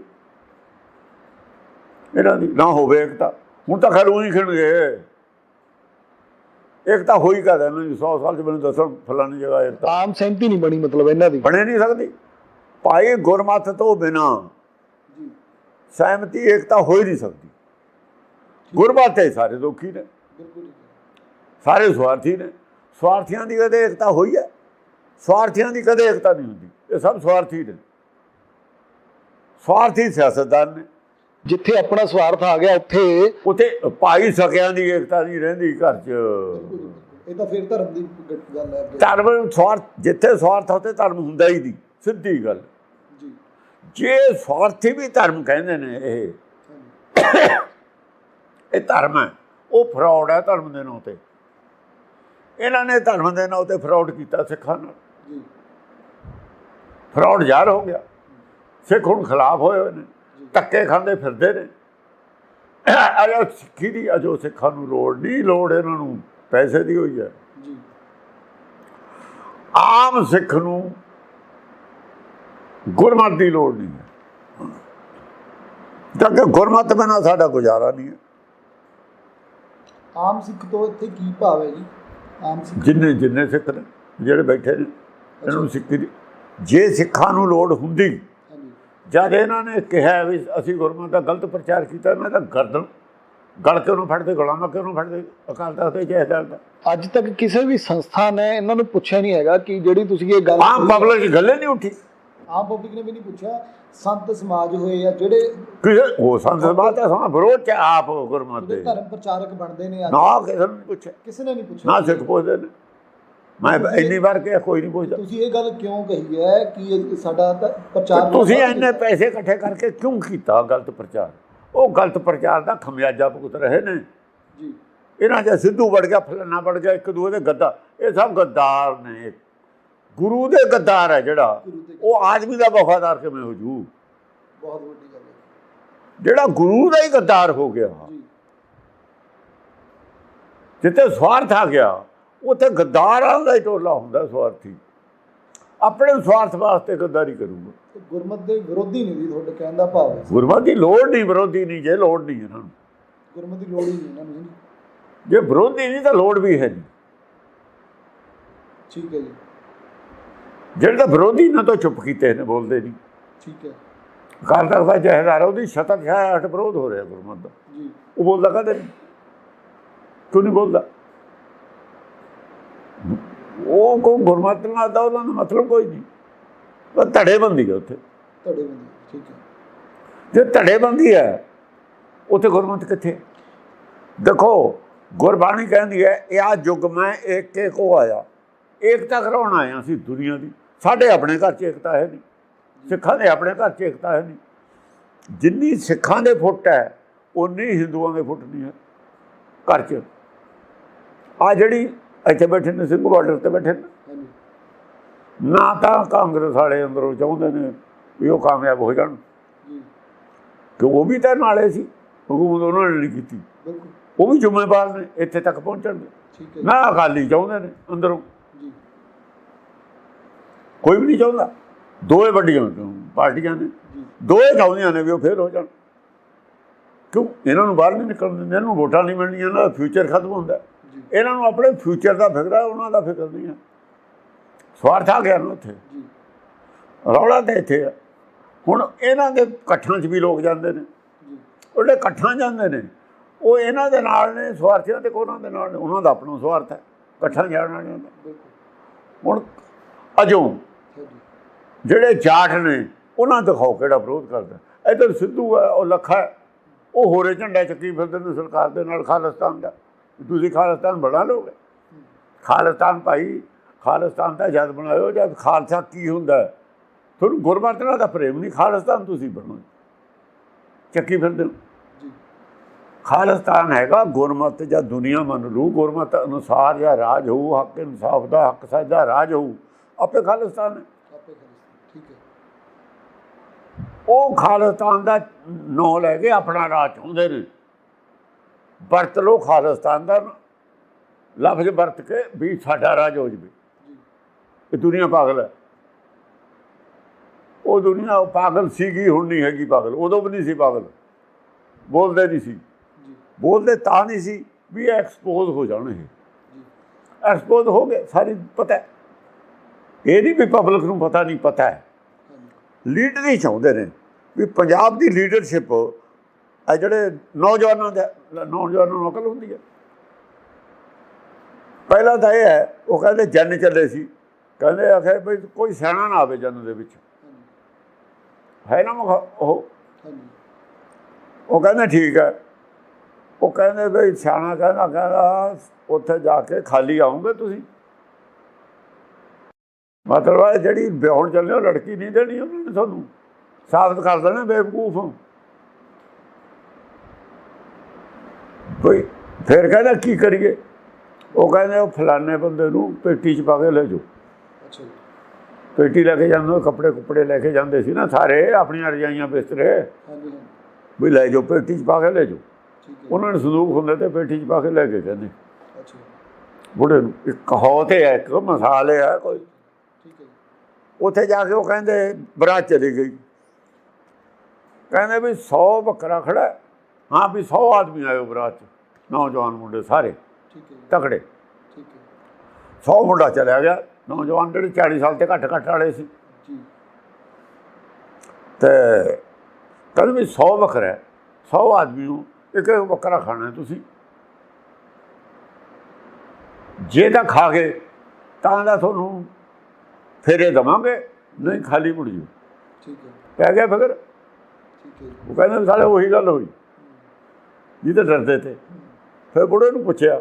ਇਹਨਾਂ ਦੀ ਨਾ ਹੋਵੇ ਏਕਤਾ ਹੁਣ ਤਾਂ ਖੈਰ ਉਹੀ ਖਿਣਗੇ। ਇੱਕ ਤਾਂ ਹੋਈ ਕਹਦਾ ਨਾ 100 ਸਾਲ ਚ ਮੈਨੂੰ ਦੱਸੋ ਫਲਾਣੀ ਜਗ੍ਹਾ ਇੱਕ ਤਾਂ। ਆਮ ਸਹਿਮਤੀ ਨਹੀਂ ਬਣੀ ਮਤਲਬ ਇਹਨਾਂ ਦੀ। ਬਣੇ ਨਹੀਂ ਸਕਦੀ। ਭਾਈ ਗੁਰਮਤ ਤੋਂ ਬਿਨਾ ਜੀ। ਸਹਿਮਤੀ ਏਕਤਾ ਹੋ ਹੀ ਨਹੀਂ ਸਕਦੀ। ਗੁਰਮਤ ਹੈ ਸਾਰੇ ਦੁਖੀ ਨੇ। ਬਿਲਕੁਲ ਸਾਰੇ ਸਵਾਰਥੀ ਨੇ। ਸਵਾਰਥੀਆਂ ਦੀ ਕਦੇ ਏਕਤਾ ਹੋਈ ਹੈ? ਸਵਾਰਥੀਆਂ ਦੀ ਕਦੇ ਏਕਤਾ ਨਹੀਂ ਹੁੰਦੀ। ਇਹ ਸਭ ਸਵਾਰਥੀ ਨੇ। ਸਵਾਰਥੀ ਸਿਆਸਤਦਾਨ ਨੇ। ਜਿੱਥੇ ਆਪਣਾ ਸਵਾਰਥ ਆ ਗਿਆ ਉੱਥੇ ਉਥੇ ਭਾਈ ਸਕਿਆਂ ਦੀ ਏਕਤਾ ਨਹੀਂ ਰਹਿੰਦੀ ਘਰ 'ਚ। ਇਹ ਤਾਂ ਫਿਰ ਧਰਮ ਦੀ ਗੱਲ ਹੈ। ਧਰਮ ਸਵਾਰਥ ਜਿੱਥੇ ਸਵਾਰਥ ਹੋਤੇ ਧਰਮ ਹੁੰਦਾ ਹੀ ਨਹੀਂ ਸਿੱਧੀ ਗੱਲ। ਜੀ। ਜੇ ਸਵਾਰਥੀ ਵੀ ਧਰਮ ਕਹਿੰਦੇ ਨੇ ਇਹ ਇਹ ਧਰਮ ਹੈ ਉਹ ਫਰਾਡ ਹੈ ਧਰਮ ਦੇ ਨਾਂ ਤੇ। ਇਹਨਾਂ ਨੇ ਧਰਮ ਦੇ ਨਾਂ ਤੇ ਫਰਾਡ ਕੀਤਾ ਸਿੱਖਾਂ ਨਾਲ। ਜੀ। ਫਰਾਡ ਜ਼ਾਹਰ ਹੋ ਗਿਆ। ਸਿੱਖ ਹੁਣ ਖਿਲਾਫ ਹੋਏ ਹੋਏ ਨੇ। ਧੱਕੇ ਖਾਂਦੇ ਫਿਰਦੇ ਨੇ। ਅਜੋ ਸਿੱਖੀ ਦੀ ਅਜੋ ਸਿੱਖਾਂ ਨੂੰ ਲੋੜ ਨਹੀਂ ਲੋੜ ਇਹਨਾਂ ਨੂੰ ਪੈਸੇ ਦੀ ਹੋਈ ਹੈ ਆਮ ਸਿੱਖ ਨੂੰ ਗੁਰਮਤ ਦੀ ਲੋੜ ਨਹੀਂ ਹੈ। ਕਿਉਂਕਿ ਗੁਰਮਤ ਬਿਨਾਂ ਸਾਡਾ ਗੁਜ਼ਾਰਾ ਨਹੀਂ ਹੈ। ਆਮ ਸਿੱਖ ਤੋਂ ਇੱਥੇ ਕੀ ਭਾਵ ਹੈ ਜੀ? ਆਮ ਸਿੱਖ ਜਿੰਨੇ ਜਿੰਨੇ ਸਿੱਖ ਨੇ ਜਿਹੜੇ ਬੈਠੇ ਨੇ ਇਹਨਾਂ ਨੂੰ ਸਿੱਖੀ ਦੀ ਜੇ ਸਿੱਖਾਂ ਨੂੰ ਲੋੜ ਹੁੰਦੀ ਜਦ ਇਹਨਾਂ ਨੇ ਕਿਹਾ ਵੀ ਅਸੀਂ ਗੁਰਮਤ ਦਾ ਗਲਤ ਪ੍ਰਚਾਰ ਕੀਤਾ ਇਹਨਾਂ ਦਾ ਗਰਦਨ ਗਲ ਕੇ ਉਹਨੂੰ ਫੜਦੇ ਗੁਲਾਮਾਂ ਕੇ ਉਹਨੂੰ ਫੜਦੇ ਅਕਾਲ ਤਖਤ ਤੇ ਜਹਦਾਰ ਦਾ। ਅੱਜ ਤੱਕ ਕਿਸੇ ਵੀ ਸੰਸਥਾ ਨੇ ਇਹਨਾਂ ਨੂੰ ਪੁੱਛਿਆ ਨਹੀਂ ਹੈਗਾ ਕਿ ਜਿਹੜੀ ਤੁਸੀਂ ਇਹ ਗੱਲ ਆਮ ਪਬਲਿਕ ਦੀ ਗੱਲੇ ਨਹੀਂ ਉੱਠੀ। ਆਮ ਪਬਲਿਕ ਨੇ ਵੀ ਨਹੀਂ ਪੁੱਛਿਆ ਸੰਤ ਸਮਾਜ ਹੋਏ ਆ ਜਿਹੜੇ ਕਿਸੇ ਉਹ ਸੰਤ ਬਾਤ ਹੈ ਸਮਾਂ ਵਿਰੋਧ ਚ ਆਪ ਗੁਰਮਤ ਦੇ। ਧਰਮ ਪ੍ਰਚਾਰਕ ਬਣਦੇ ਨੇ ਅੱਜ ਨਾ ਕਿਸੇ ਨੂੰ ਪੁੱਛੇ ਕਿਸੇ ਨੇ ਨਹੀਂ ਪੁੱਛਿਆ। ਨਾ ਸਿੱਖ ਪੁੱਛਦੇ ਨੇ। ਮੈਂ ਇੰਨੀ ਵਾਰ ਕਿਹਾ ਕੋਈ ਨਹੀਂ ਪੁੱਛਦਾ। ਤੁਸੀਂ ਇਹ ਗੱਲ ਕਿਉਂ ਕਹੀ ਹੈ ਕਿ ਸਾਡਾ ਪ੍ਰਚਾਰ ਤੁਸੀਂ ਇੰਨੇ ਪੈਸੇ ਇਕੱਠੇ ਕਰਕੇ ਕਿਉਂ ਕੀਤਾ ਗਲਤ ਪ੍ਰਚਾਰ? ਉਹ ਗਲਤ ਪ੍ਰਚਾਰ ਦਾ ਖਮਿਆਜਾ ਭੁਗਤ ਰਹੇ ਨੇ। ਜੀ। ਇਹਨਾਂ 'ਚ ਸਿੱਧੂ ਵੜ ਗਿਆ ਫਲਾਣਾ ਵੜ ਗਿਆ ਇੱਕ ਦੂਏ ਦੇ ਗੱਦਾ। ਇਹ ਸਭ ਗੱਦਾਰ ਨੇ। ਗੁਰੂ ਦੇ ਗੱਦਾਰ ਹੈ ਜਿਹੜਾ। ਉਹ ਆਦਮੀ ਦਾ ਵਫਾਦਾਰ ਕਿਵੇਂ ਹੋ ਜੂ? ਬਹੁਤ ਵੱਡੀ ਗੱਲ ਹੈ। ਜਿਹੜਾ ਗੁਰੂ ਦਾ ਹੀ ਗੱਦਾਰ ਹੋ ਗਿਆ। ਜੀ। ਜਿੱਥੇ ਸਵਾਰਥ ਆ ਗਿਆ ਉੱਥੇ ਗੱਦਾਰਾਂ ਦਾ ਹੀ ਟੋਲਾ ਹੁੰਦਾ ਸਵਾਰਥੀ। ਆਪਣੇ ਸਵਾਰਥ ਵਾਸਤੇ ਗੱਦਾਰੀ ਕਰੂਗਾ। ਤੇ ਗੁਰਮਤ ਦੇ ਵਿਰੋਧੀ ਨਹੀਂ ਜੀ ਤੁਹਾਡੇ ਕਹਿਣ ਦਾ ਭਾਵ ਹੈ। ਗੁਰਮਤਿ ਦੀ ਲੋੜ ਨਹੀਂ ਵਿਰੋਧੀ ਨਹੀਂ ਜੇ ਲੋੜ ਨਹੀਂ ਇਹਨਾਂ ਨੂੰ। ਗੁਰਮਤ ਦੀ ਲੋੜ ਹੀ ਨਹੀਂ ਇਹਨਾਂ ਨੂੰ ਜੀ। ਵਿਰੋਧੀ ਨਹੀਂ ਤਾਂ ਲੋੜ ਵੀ ਹੈ ਨਹੀਂ ਠੀਕ ਹੈ ਜੀ। ਜਿਹੜੇ ਤਾਂ ਵਿਰੋਧੀ ਨਾ ਤਾਂ ਚੁੱਪ ਕੀਤੇ ਨੇ ਬੋਲਦੇ ਨਹੀਂ। ਠੀਕ ਹੈ। ਅਕਾਲ ਤਖਤ ਦਾ ਜਹਦਾਰ ਉਹਦੀ ਸ਼ਤਕ ਹੈ ਅਠ ਵਿਰੋਧ ਹੋ ਰਿਹਾ ਗੁਰਮਤ ਦਾ। ਜੀ। ਉਹ ਬੋਲਦਾ ਕਦੇ ਨਹੀਂ ਕਿਉਂ ਨਹੀਂ ਬੋਲਦਾ। ਉਹ ਕੋ ਗੁਰਮਤ ਨਾਲ ਦਾ ਉਹਨਾਂ ਦਾ ਮਤਲਬ ਕੋਈ ਨਹੀਂ। ਉਹ ਧੜੇਬੰਦੀ ਹੈ ਉੱਥੇ। ਤੁਹਾਡੇ ਬੰਦੇ ਠੀਕ ਹੈ। ਜੇ ਧੜੇਬੰਦੀ ਹੈ ਉੱਥੇ ਗੁਰਮਤ ਕਿੱਥੇ? ਦੇਖੋ ਗੁਰਬਾਣੀ ਕਹਿੰਦੀ ਹੈ ਇਹ ਆ ਯੁੱਗ ਮੈਂ ਇੱਕ ਇੱਕ ਕੋ ਆਇਆ। ਏਕਤਾ ਕਰਾਉਣ ਆਇਆ ਸੀ ਦੁਨੀਆ ਦੀ। ਸਾਡੇ ਆਪਣੇ ਘਰ 'ਚ ਏਕਤਾ ਹੈ ਨਹੀਂ। ਸਿੱਖਾਂ ਦੇ ਆਪਣੇ ਘਰ 'ਚ ਏਕਤਾ ਹੈ ਨਹੀਂ। ਜਿੰਨੀ ਸਿੱਖਾਂ ਦੇ ਫੁੱਟ ਹੈ ਉਨੀ ਹਿੰਦੂਆਂ ਦੇ ਫੁੱਟ ਨਹੀਂ ਹੈ ਘਰ 'ਚ। ਆ ਜਿਹੜੀ ਇੱਥੇ ਬੈਠੇ ਨੇ ਸਿੰਘ ਬਾਰਡਰ ਤੇ ਬੈਠੇ ਨੇ। ਨਾ ਤਾਂ ਕਾਂਗਰਸ ਵਾਲੇ ਅੰਦਰੋਂ ਚਾਹੁੰਦੇ ਨੇ ਵੀ ਉਹ ਕਾਮਯਾਬ ਹੋ ਜਾਣ। ਕਿ ਉਹ ਵੀ ਤਾਂ ਨਾਲੇ ਸੀ ਹਕੂਮਤ ਉਹਨਾਂ ਨੇ ਨਹੀਂ ਕੀਤੀ। ਉਹ ਵੀ ਜ਼ਿੰਮੇਵਾਰ ਨੇ ਇੱਥੇ ਤੱਕ ਪਹੁੰਚਣ ਦੇ। ਨਾ ਅਕਾਲੀ ਚਾਹੁੰਦੇ ਨੇ ਅੰਦਰੋਂ। ਕੋਈ ਵੀ ਨਹੀਂ ਚਾਹੁੰਦਾ। ਦੋਏ ਵੱਡੀਆਂ ਪਾਰਟੀਆਂ ਨੇ। ਦੋਏ ਚਾਹੁੰਦੀਆਂ ਨੇ ਵੀ ਉਹ ਫੇਲ ਹੋ ਜਾਣ। ਕਿਉਂ? ਇਹਨਾਂ ਨੂੰ ਬਾਹਰ ਨਹੀਂ ਨਿਕਲਣ ਦਿੰਦੇ ਇਹਨਾਂ ਨੂੰ ਵੋਟਾਂ ਨਹੀਂ ਮਿਲਣੀਆਂ ਦਾ ਫਿਊਚਰ ਖਤਮ ਹੁੰਦਾ। ਇਹਨਾਂ ਨੂੰ ਆਪਣੇ ਫਿਊਚਰ ਦਾ ਫਿਕਰ ਹੈ ਉਹਨਾਂ ਦਾ ਫਿਕਰ ਨਹੀਂ ਹੈ। ਸਵਾਰਥ ਆ ਗਿਆ ਨਾ ਉੱਥੇ। ਰੌਲਾ ਤਾਂ ਇੱਥੇ ਆ ਹੁਣ ਇਹਨਾਂ ਦੇ ਇਕੱਠਾਂ 'ਚ ਵੀ ਲੋਕ ਜਾਂਦੇ ਨੇ। ਜੀ ਉਹਦੇ ਇਕੱਠਾਂ ਜਾਂਦੇ ਨੇ। ਉਹ ਇਹਨਾਂ ਦੇ ਨਾਲ ਨੇ ਸਵਾਰਥੀਆਂ ਤੇ ਕੋਨਾਂ ਦੇ ਨਾਲ ਨੇ। ਉਹਨਾਂ ਦਾ ਆਪਣਾ ਸਵਾਰਥ ਹੈ। ਇਕੱਠਾਂ ਜਾਣਾ ਨਹੀਂ ਦਾ। ਹੁਣ ਅਜੋਂ ਜਿਹੜੇ ਜਾਟ ਨੇ ਉਹਨਾਂ ਦਿਖਾਓ ਕਿਹੜਾ ਵਿਰੋਧ ਕਰਦਾ। ਇਧਰ ਸਿੱਧੂ ਹੈ ਉਹ ਲੱਖਾ ਹੈ, ਉਹ ਹੋਰੇ ਝੰਡਾ ਚੱਕੀ ਫਿਰਦੇ ਨੇ ਸਰਕਾਰ ਦੇ ਨਾਲ ਖਾਲਿਸਤਾਨ ਦਾ। ਤੁਸੀਂ ਖਾਲਿਸਤਾਨ ਬਣਾ ਲੋਗੇ ਖਾਲਿਸਤਾਨ ਭਾਈ ਖਾਲਿਸਤਾਨ ਦਾ ਜਦ ਬਣਾਇਓ ਜਦ ਖਾਲਸਾ ਕੀ ਹੁੰਦਾ? ਤੁਹਾਨੂੰ ਗੁਰਮਤਿ ਨਾਲ ਦਾ ਪ੍ਰੇਮ ਨਹੀਂ ਖਾਲਿਸਤਾਨ ਤੁਸੀਂ ਬਣੋ। ਚੱਕੀ ਫਿਰਦੇ ਹੋ। ਖਾਲਿਸਤਾਨ ਹੈਗਾ ਗੁਰਮਤ ਜਾਂ ਦੁਨੀਆ ਮੰਨ ਲੂ ਗੁਰਮਤ ਅਨੁਸਾਰ ਜਾਂ ਰਾਜ ਹੋਊ ਹੱਕ ਇਨਸਾਫ ਦਾ ਹੱਕ ਸੱਚ ਦਾ ਰਾਜ ਹੋਊ ਆਪੇ ਖਾਲਿਸਤਾਨ ਹੈ। ਆਪੇ ਖਾਲਿਸਤਾਨ ਠੀਕ ਹੈ। ਉਹ ਖਾਲਿਸਤਾਨ ਦਾ ਨਾਂ ਲੈ ਕੇ ਆਪਣਾ ਰਾਜ ਚਾਹੁੰਦੇ ਨੇ। ਵਰਤ ਲੋ ਖਾਲਿਸਤਾਨ ਦਾ ਲਫ਼ਜ਼ ਵਰਤ ਕੇ ਵੀ ਸਾਡਾ ਰਾਜ ਹੋ ਜਵੇ। ਇਹ ਦੁਨੀਆ ਪਾਗਲ ਹੈ। ਉਹ ਦੁਨੀਆ ਉਹ ਪਾਗਲ ਸੀਗੀ ਹੁਣ ਨਹੀਂ ਹੈਗੀ ਪਾਗਲ। ਉਦੋਂ ਵੀ ਨਹੀਂ ਸੀ ਪਾਗਲ। ਬੋਲਦੇ ਨਹੀਂ ਸੀ। ਬੋਲਦੇ ਤਾਂ ਨਹੀਂ ਸੀ ਵੀ ਐਕਸਪੋਜ਼ ਹੋ ਜਾਣ ਇਹ। ਐਕਸਪੋਜ਼ ਹੋ ਗਏ ਸਾਰੀ ਪਤਾ ਹੈ। ਇਹ ਨਹੀਂ ਵੀ ਪਬਲਿਕ ਨੂੰ ਪਤਾ ਨਹੀਂ ਪਤਾ ਹੈ। ਲੀਡਰ ਹੀ ਚਾਹੁੰਦੇ ਨੇ ਵੀ ਪੰਜਾਬ ਦੀ ਲੀਡਰਸ਼ਿਪ ਆ ਜਿਹੜੇ ਨੌਜਵਾਨਾਂ ਦੇ ਨੌਜਵਾਨਾਂ ਨੂੰ ਅਕਲ ਹੁੰਦੀ ਹੈ। ਪਹਿਲਾਂ ਤਾਂ ਇਹ ਹੈ ਉਹ ਕਹਿੰਦੇ ਜਨ ਚੱਲੇ ਸੀ। ਕਹਿੰਦੇ ਆਖੇ ਵੀ ਕੋਈ ਸਿਆਣਾ ਨਾ ਆਵੇ ਜਨ ਦੇ ਵਿੱਚ। ਹੈ ਨਾ ਉਹ? ਉਹ ਕਹਿੰਦੇ ਠੀਕ ਹੈ। ਉਹ ਕਹਿੰਦੇ ਵੀ ਸਿਆਣਾ ਕਹਿੰਦਾ ਕਹਿੰਦਾ ਉੱਥੇ ਜਾ ਕੇ ਖਾਲੀ ਆਉਂਗੇ ਤੁਸੀਂ? ਮਤਲਬ ਜਿਹੜੀ ਵਿਆਹਣ ਚੱਲੇ ਉਹ ਲੜਕੀ ਨਹੀਂ ਦੇਣੀ ਉਹਨਾਂ ਨੇ ਤੁਹਾਨੂੰ? ਸਾਬਤ ਕਰ ਦੇਣਾ ਬੇਵਕੂਫ। ਕੋਈ ਫਿਰ ਕਹਿੰਦਾ ਕੀ ਕਰੀਏ? ਉਹ ਕਹਿੰਦੇ ਉਹ ਫਲਾਣੇ ਬੰਦੇ ਨੂੰ ਪੇਟੀ 'ਚ ਪਾ ਕੇ ਲੈ ਜਾਓ। ਅੱਛਾ ਪੇਟੀ ਲੈ ਕੇ ਜਾਂਦੇ ਕੱਪੜੇ ਕੁੱਪੜੇ ਲੈ ਕੇ ਜਾਂਦੇ ਸੀ ਨਾ ਸਾਰੇ ਆਪਣੀਆਂ ਰਜਾਈਆਂ ਬਿਸਤਰੇ ਹਾਂਜੀ ਵੀ ਲੈ ਜਾਓ ਪੇਟੀ 'ਚ ਪਾ ਕੇ ਲੈ ਜਾਓ। ਉਹਨਾਂ ਨੇ ਸੰਦੂਕ ਹੁੰਦੇ ਤੇ ਪੇਟੀ 'ਚ ਪਾ ਕੇ ਲੈ ਕੇ ਕਹਿੰਦੇ। ਅੱਛਾ ਬੁੜੇ ਨੂੰ ਇੱਕ ਹੋਤੇ ਹੈ ਇੱਕ ਮਸਾਲੇ ਹੈ ਕੋਈ। ਠੀਕ ਹੈ ਜੀ। ਉੱਥੇ ਜਾ ਕੇ ਉਹ ਕਹਿੰਦੇ ਬਰਾਤ ਚਲੀ ਗਈ। ਕਹਿੰਦੇ ਵੀ 100 ਬੱਕਰਾ ਖੜਾ। ਹਾਂ। ਵੀ 100 ਆਦਮੀ ਆਇਓ ਬਰਾਤ 'ਚ। ਨੌਜਵਾਨ ਮੁੰਡੇ ਸਾਰੇ ਠੀਕ ਹੈ ਤਕੜੇ। ਠੀਕ ਹੈ। 100 ਮੁੰਡਾ ਚਲਿਆ ਗਿਆ। ਨੌਜਵਾਨ ਜਿਹੜੇ 40 ਸਾਲ ਤੇ ਘੱਟ ਘੱਟ ਵਾਲੇ ਸੀ। ਜੀ। ਤੇ ਕਹਿੰਦੇ ਵੀ 100 ਬੱਕਰਾ ਹੈ। 100 ਆਦਮੀ ਨੂੰ ਇੱਕ ਇੱਕ ਬੱਕਰਾ ਖਾਣਾ ਤੁਸੀਂ। ਜੇ ਤਾਂ ਖਾ ਗਏ ਤਾਂ ਦਾ ਤੁਹਾਨੂੰ ਫੇਰੇ ਦਵਾਂਗੇ ਨਹੀਂ ਖਾਲੀ ਮੁੜ ਜੂ ਠੀਕ ਹੈ। ਪੈ ਗਿਆ ਫਿਕਰ? ਠੀਕ ਹੈ ਉਹ ਕਹਿੰਦੇ ਸਾਲੇ ਉਹੀ ਗੱਲ ਹੋਈ। ਜਿਹਦੇ ਡਰਦੇ ਤੇ। ਫਿਰ ਬੁੜੇ ਨੂੰ ਪੁੱਛਿਆ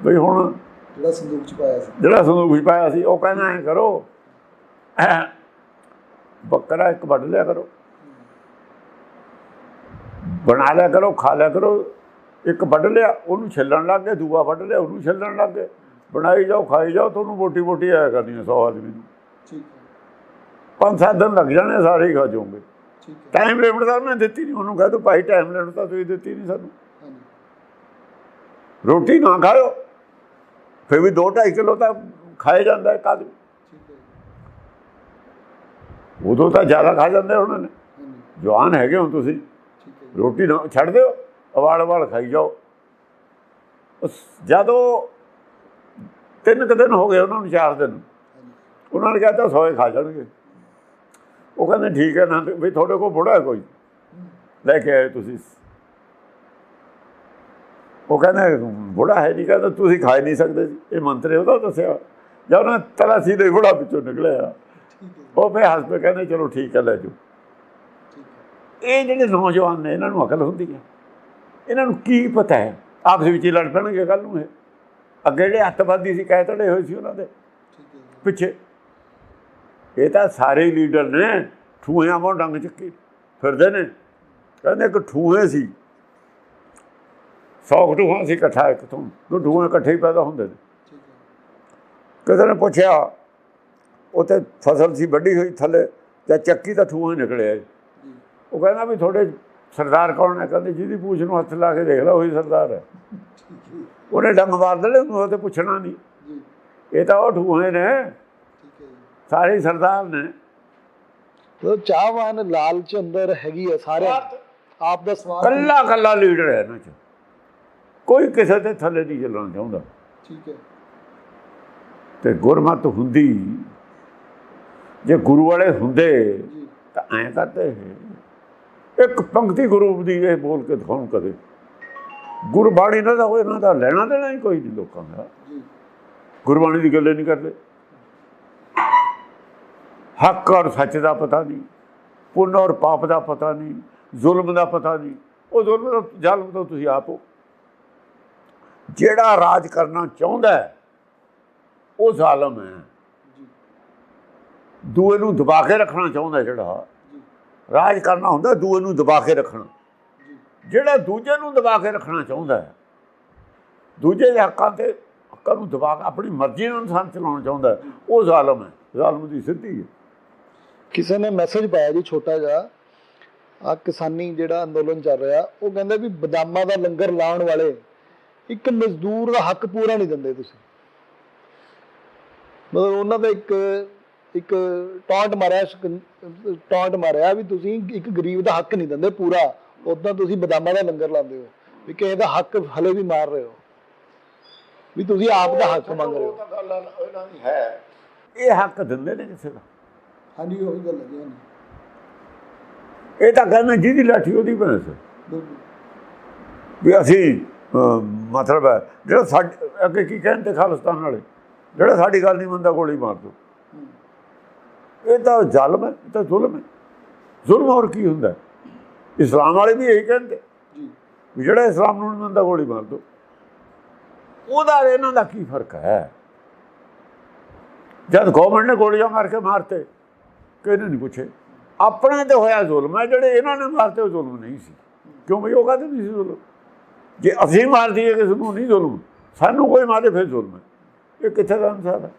ਬਈ ਹੁਣ ਜਿਹੜਾ ਸੰਦੂਕ ਚ ਪਾਇਆ ਸੀ। ਜਿਹੜਾ ਸੰਦੂਕ ਵਿੱਚ ਪਾਇਆ ਸੀ ਉਹ ਕਹਿੰਦਾ ਐ ਕਰੋ ਬੱਕਰਾ ਇੱਕ ਵੱਢ ਲਿਆ ਕਰੋ। ਬਣਾ ਲਿਆ ਕਰੋ ਖਾ ਲਿਆ ਕਰੋ ਇੱਕ ਵੱਢ ਲਿਆ ਉਹਨੂੰ ਛੱਲਣ ਲੱਗ ਗਏ ਦੂਆ ਵੱਢ ਲਿਆ ਉਹਨੂੰ ਛੱਲਣ ਲੱਗ ਗਏ। ਬਣਾਈ ਜਾਓ ਖਾਈ ਜਾਓ ਤੁਹਾਨੂੰ ਮੋਟੀ ਮੋਟੀ ਆਇਆ ਕਰਨੀ 100 ਆਦਮੀ ਨੂੰ। ਠੀਕ ਪੰਜ ਸੱਤ ਦਿਨ ਲੱਗ ਜਾਣੇ ਸਾਰੇ ਹੀ ਖਾ ਜਾਓਗੇ। ਟਾਈਮ ਲਿਮਟ ਤਾਂ ਮੈਂ ਦਿੱਤੀ ਨਹੀਂ ਉਹਨੂੰ ਕਹਿ ਤੂੰ ਭਾਈ ਟਾਈਮ ਲਿਮਟ ਤਾਂ ਤੁਸੀਂ ਦਿੱਤੀ ਨਹੀਂ ਸਾਨੂੰ। ਰੋਟੀ ਨਾ ਖਾਓ ਫਿਰ ਵੀ 2.5 ਕਿਲੋ ਤਾਂ ਖਾਏ ਜਾਂਦਾ ਹੈ ਉਦੋਂ ਤਾਂ ਜ਼ਿਆਦਾ ਖਾ ਜਾਂਦੇ ਉਹਨਾਂ ਨੇ। ਜਵਾਨ ਹੈਗੇ ਹੋ ਤੁਸੀਂ। ਰੋਟੀ ਨਾ ਛੱਡ ਦਿਓ ਅਵਾਲ ਅਵਾਲ ਖਾਈ ਜਾਓ। ਉਸ- ਜਦੋਂ ਤਿੰਨ ਕੁ ਦਿਨ ਹੋ ਗਏ ਉਹਨਾਂ ਨੂੰ ਚਾਰ ਦਿਨ। ਉਹਨਾਂ ਨੇ ਕਹਿੰਦਾ ਸੋਏ ਖਾ ਜਾਣਗੇ। ਉਹ ਕਹਿੰਦੇ ਠੀਕ ਹੈ ਨਾ, ਵੀ ਤੁਹਾਡੇ ਕੋਲ ਬੁੜਾ ਹੈ ਕੋਈ। ਲੈ ਕੇ ਆਏ ਤੁਸੀਂ। ਉਹ ਕਹਿੰਦੇ, ਬੁੜਾ ਹੈ ਨਹੀਂ ਕਹਿੰਦਾ ਤੁਸੀਂ ਖਾ ਨਹੀਂ ਸਕਦੇ ਇਹ ਮੰਤਰੀ ਉਹਦਾ ਦੱਸਿਆ। ਜਾਂ ਉਹਨਾਂ ਤਲਾ ਸੀਧੇ ਬੁੜਾ ਵਿੱਚੋਂ ਨਿਕਲਿਆ। ਉਹ ਫੇ ਹੱਸ ਕੇ ਕਹਿੰਦੇ, ਚਲੋ ਠੀਕ ਹੈ, ਲੈ ਜਾਓ। ਇਹ ਜਿਹੜੇ ਨੌਜਵਾਨ ਨੇ, ਇਹਨਾਂ ਨੂੰ ਅਕਲ ਹੁੰਦੀ ਹੈ। ਇਹਨਾਂ ਨੂੰ ਕੀ ਪਤਾ ਹੈ? ਆਪਸ ਵਿੱਚ ਹੀ ਲੜ ਪੈਣਗੇ ਕੱਲ ਨੂੰ ਇਹ। ਅੱਗੇ ਜਿਹੜੇ ਅੱਤਵਾਦੀ ਸੀ ਕਹਿ ਤੜੇ ਹੋਏ ਸੀ ਉਹਨਾਂ ਦੇ। ਪਿੱਛੇ। ਇਹ ਤਾਂ ਸਾਰੇ ਲੀਡਰ ਨੇ ਠੂਹਿਆਂ ਵਾਂ ਡੰਗ ਚੱਕੀ ਫਿਰਦੇ ਨੇ। ਕਹਿੰਦੇ ਇੱਕ ਠੂਹੇ ਸੀ। ਸੌ ਠੂਹਾਂ ਸੀ ਇਕੱਠਾ ਇੱਕ ਤੋਂ ਦੋ ਠੂਹੇ ਇਕੱਠੇ ਹੀ ਪੈਦਾ ਹੁੰਦੇ ਨੇ। ਕਿਸੇ ਨੇ ਪੁੱਛਿਆ ਉੱਥੇ ਫਸਲ ਸੀ ਵੱਡੀ ਹੋਈ ਥੱਲੇ ਜਾਂ ਚੱਕੀ ਤਾਂ ਠੂਹੇ ਨਿਕਲਿਆ ਉਹ ਕਹਿੰਦਾ ਵੀ ਤੁਹਾਡੇ ਸਰਦਾਰ ਕੌਣ ਹੈ? ਕਹਿੰਦੇ ਜਿਹਦੀ ਪੂਛ ਨੂੰ ਹੱਥ ਲਾ ਕੇ ਦੇਖ ਲਾ ਉਹੀ ਸਰਦਾਰ ਹੈ। ਉਹਨੇ ਡੰਗ ਮਾਰ ਦੇਣੇ ਉਹਨੂੰ ਉਹ ਤੇ ਪੁੱਛਣਾ ਨਹੀਂ। ਇਹ ਤਾਂ ਉਹ ਠੂਹੇ ਨੇ। ਸਾਰੇ ਸਰਦਾਰ ਨੇ। ਉਹ ਚਾਹਵਾਨ ਲਾਲਚ ਅੰਦਰ ਹੈਗੀ ਹੈ ਸਾਰੇ। ਆਪ ਦਾ ਸਵਾਲ ਕੱਲਾ ਕੱਲਾ ਲੀਡਰ ਹੈ ਇਹਨਾਂ ਚ। ਕੋਈ ਕਿਸੇ ਦੇ ਥੱਲੇ ਨਹੀਂ ਚੱਲਣਾ ਚਾਹੁੰਦਾ। ਠੀਕ ਹੈ। ਤੇ ਗੁਰਮਤ ਹੁੰਦੀ ਜੇ ਗੁਰੂ ਵਾਲੇ ਹੁੰਦੇ ਤਾਂ ਐਂ ਕਰਦੇ ਇੱਕ ਪੰਕਤੀ ਗੁਰੂ ਦੀ ਇਹ ਬੋਲ ਕੇ ਦਿਖਾਉਣ ਕਦੇ। ਗੁਰਬਾਣੀ ਨਾਲ ਇਹਨਾਂ ਦਾ ਲੈਣਾ ਦੇਣਾ ਹੀ ਕੋਈ ਨਹੀਂ ਲੋਕਾਂ ਦਾ। ਗੁਰਬਾਣੀ ਦੀ ਗੱਲ ਨਹੀਂ ਕਰਦੇ। ਹੱਕ ਔਰ ਸੱਚ ਦਾ ਪਤਾ ਨਹੀਂ ਪੁੰਨ ਔਰ ਪਾਪ ਦਾ ਪਤਾ ਨਹੀਂ ਜ਼ੁਲਮ ਦਾ ਪਤਾ ਨਹੀਂ ਉਹ ਜ਼ੁਲਮ ਦਾ ਜ਼ਾਲਮ ਤਾਂ ਤੁਸੀਂ ਆਪ ਹੋ। ਜਿਹੜਾ ਰਾਜ ਕਰਨਾ ਚਾਹੁੰਦਾ ਹੈ, ਉਹ ਜ਼ਾਲਮ ਹੈ। ਦੂਏ ਨੂੰ ਦਬਾ ਕੇ ਰੱਖਣਾ ਚਾਹੁੰਦਾ ਜਿਹੜਾ। ਰਾਜ ਕਰਨਾ ਹੁੰਦਾ ਦੂਏ ਨੂੰ ਦਬਾ ਕੇ ਰੱਖਣਾ। ਜਿਹੜਾ ਦੂਜੇ ਨੂੰ ਦਬਾ ਕੇ ਰੱਖਣਾ ਚਾਹੁੰਦਾ ਹੈ ਦੂਜੇ ਦੇ ਹੱਕਾਂ ਤੇ ਹੱਕਾਂ ਨੂੰ ਦਬਾ ਕੇ ਆਪਣੀ ਮਰਜ਼ੀ ਨਾਲ ਇਨਸਾਨ ਚਲਾਉਣਾ ਚਾਹੁੰਦਾ ਉਹ ਜ਼ਾਲਮ ਹੈ। ਜ਼ਾਲਮ ਦੀ ਸਿੱਧੀ ਹੈ। ਕਿਸੇ ਨੇ ਮੈਸੇਜ ਪਾਇਆ ਜੀ ਛੋਟਾ ਜਿਹਾ ਆ ਕਿਸਾਨੀ ਜਿਹੜਾ ਅੰਦੋਲਨ ਚੱਲ ਰਿਹਾ ਉਹ ਕਹਿੰਦੇ ਵੀ ਬਦਾਮਾਂ ਦਾ ਲੰਗਰ ਲਾਉਣ ਵਾਲੇ ਇੱਕ ਮਜ਼ਦੂਰ ਦਾ ਹੱਕ ਪੂਰਾ ਨਹੀਂ ਦਿੰਦੇ ਤੁਸੀਂ। ਮਤਲਬ ਉਹਨਾਂ ਦਾ ਇੱਕ ਇੱਕ ਟੌਂਟ ਮਾਰਿਆ ਟੌਂਟ ਮਾਰਿਆ ਵੀ ਤੁਸੀਂ ਇੱਕ ਗਰੀਬ ਦਾ ਹੱਕ ਨਹੀਂ ਦਿੰਦੇ ਪੂਰਾ ਉਦਾਂ ਤੁਸੀਂ ਬਦਾਮਾਂ ਦਾ ਲੰਗਰ ਲਾਉਂਦੇ ਹੋ ਵੀ ਕਿਸੇ ਦਾ ਹੱਕ ਹਲੇ ਵੀ ਮਾਰ ਰਹੇ ਹੋ। ਵੀ ਤੁਸੀਂ ਆਪ ਦਾ ਹੱਕ ਮੰਗ ਰਹੇ ਹੈ। ਇਹ ਹੱਕ ਦਿੰਦੇ ਨੇ ਕਿਸੇ ਦਾ। ਹਾਂਜੀ ਉਹੀ ਗੱਲ ਹੈ ਜੀ ਇਹ ਤਾਂ ਕਹਿੰਦੇ ਜਿਹਦੀ ਲਾਠੀ ਉਹਦੀ ਭੈਂਸ ਵੀ ਅਸੀਂ ਅਹ, ਮਤਲਬ ਹੈ ਜਿਹੜਾ ਸਾਡੇ ਅੱਗੇ ਕੀ ਕਹਿੰਦੇ ਖਾਲਿਸਤਾਨ ਵਾਲੇ ਜਿਹੜਾ ਸਾਡੀ ਗੱਲ ਨਹੀਂ ਮੰਨਦਾ ਗੋਲੀ ਮਾਰ ਦੋ। ਇਹ ਤਾਂ ਜ਼ਾਲਮ ਹੈ ਇਹ ਤਾਂ ਜ਼ੁਲਮ ਹੈ। ਜ਼ੁਲਮ ਹੋਰ ਕੀ ਹੁੰਦਾ? ਹੈ? ਇਸਲਾਮ ਵਾਲੇ ਵੀ ਇਹੀ ਕਹਿੰਦੇ। ਜੀ। ਵੀ ਜਿਹੜਾ ਇਸਲਾਮ ਨੂੰ ਨਹੀਂ ਮੰਨਦਾ ਗੋਲੀ ਮਾਰ ਦੋ। ਉਹਦਾ ਇਹਨਾਂ ਦਾ ਕੀ ਫ਼ਰਕ ਹੈ? ਜਦ ਗਵਰਨਮੈਂਟ ਨੇ ਗੋਲੀਆਂ ਮਾਰ ਕੇ ਮਾਰਤੇ ਇਹਨੇ ਨਹੀਂ ਪੁੱਛੇ? ਆਪਣੇ ਤੇ ਹੋਇਆ ਜ਼ੁਲਮ ਹੈ, ਜਿਹੜੇ ਇਹਨਾਂ ਨੇ ਮਾਰਤੇ ਉਹ ਜ਼ੁਲਮ ਨਹੀਂ ਸੀ। ਕਿਉਂ ਬਈ ਉਹ ਕਹਿੰਦੇ ਨਹੀਂ ਸੀ ਜ਼ੁਲਮ? ਜੇ ਅਸੀਂ ਮਾਰ ਦਈਏ, ਕਿਸੇ ਨੂੰ ਨਹੀਂ ਜ਼ੁਲਮ। ਸਾਨੂੰ ਕੋਈ ਮਾਰੇ, ਫਿਰ ਜ਼ੁਲਮ ਹੈ। ਇਹ ਕਿੱਥੇ ਦਾ ਇਨਸਾਫ ਹੈ?